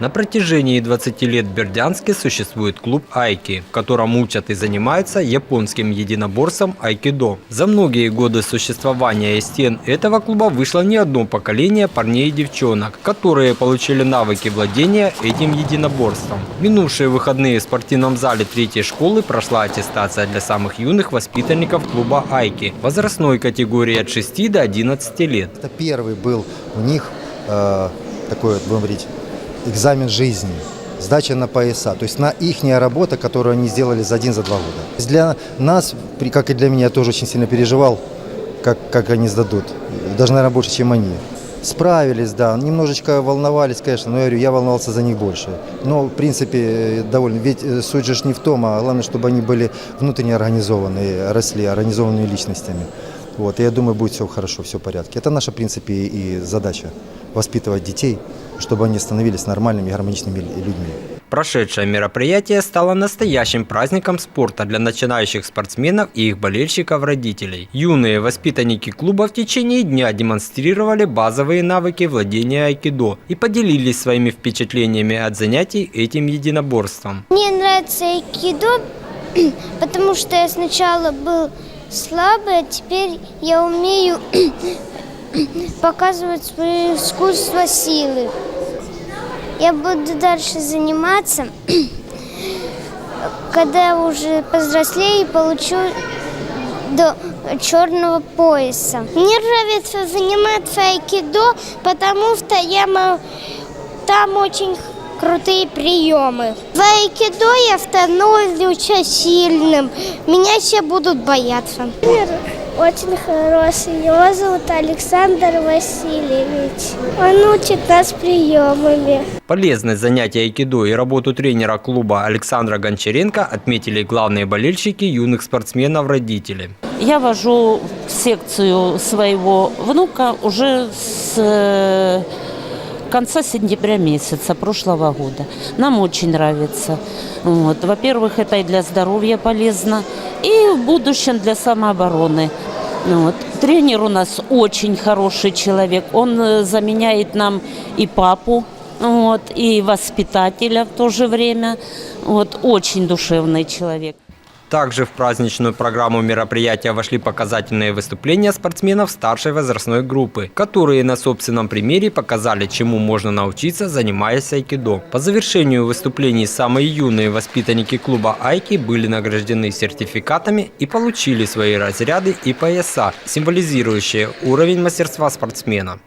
На протяжении 20 лет в Бердянске существует клуб «Айки», в котором учат и занимаются японским единоборством айкидо. За многие годы существования из стен этого клуба вышло не одно поколение парней и девчонок, которые получили навыки владения этим единоборством. В минувшие выходные в спортивном зале третьей школы прошла аттестация для самых юных воспитанников клуба «Айки» возрастной категории от 6 до 11 лет. Это первый был у них э, такой, будем говорить, экзамен жизни, сдача на пояса, то есть на их работа, которую они сделали за один, за два года. Для нас, как и для меня, я тоже очень сильно переживал, как, как они сдадут, даже, наверное, больше, чем они. Справились, да, немножечко волновались, конечно, но я говорю, я волновался за них больше. Но, в принципе, э, довольно, ведь э, суть же не в том, а главное, чтобы они были внутренне организованные, росли организованными личностями. Вот, и я думаю, будет все хорошо, все в порядке. Это наша, в принципе, и задача – воспитывать детей, чтобы они становились нормальными, гармоничными лю- людьми. Прошедшее мероприятие стало настоящим праздником спорта для начинающих спортсменов и их болельщиков-родителей. Юные воспитанники клуба в течение дня демонстрировали базовые навыки владения айкидо и поделились своими впечатлениями от занятий этим единоборством. Мне нравится айкидо, потому что я сначала был слабый, а теперь я умею показывать свое искусство силы. Я буду дальше заниматься, когда уже повзрослею и получу до черного пояса. Мне нравится заниматься айкидо, потому что я там очень крутые приемы. В айкидо я становлюсь сильным. Меня все будут бояться. Очень хороший. Его зовут Александр Васильевич. Он учит нас приемами. Полезность занятий айкидо и работу тренера клуба Александра Гончаренко отметили главные болельщики юных спортсменов-родители. Я вожу в секцию своего внука уже с э, конца сентября месяца прошлого года. Нам очень нравится. Вот. Во-первых, это и для здоровья полезно, и в будущем для самообороны. Вот. Тренер у нас очень хороший человек. Он э, заменяет нам и папу, вот, и воспитателя в то же время. Вот. Очень душевный человек. Также в праздничную программу мероприятия вошли показательные выступления спортсменов старшей возрастной группы, которые на собственном примере показали, чему можно научиться, занимаясь айкидо. По завершению выступлений самые юные воспитанники клуба «Айки» были награждены сертификатами и получили свои разряды и пояса, символизирующие уровень мастерства спортсмена.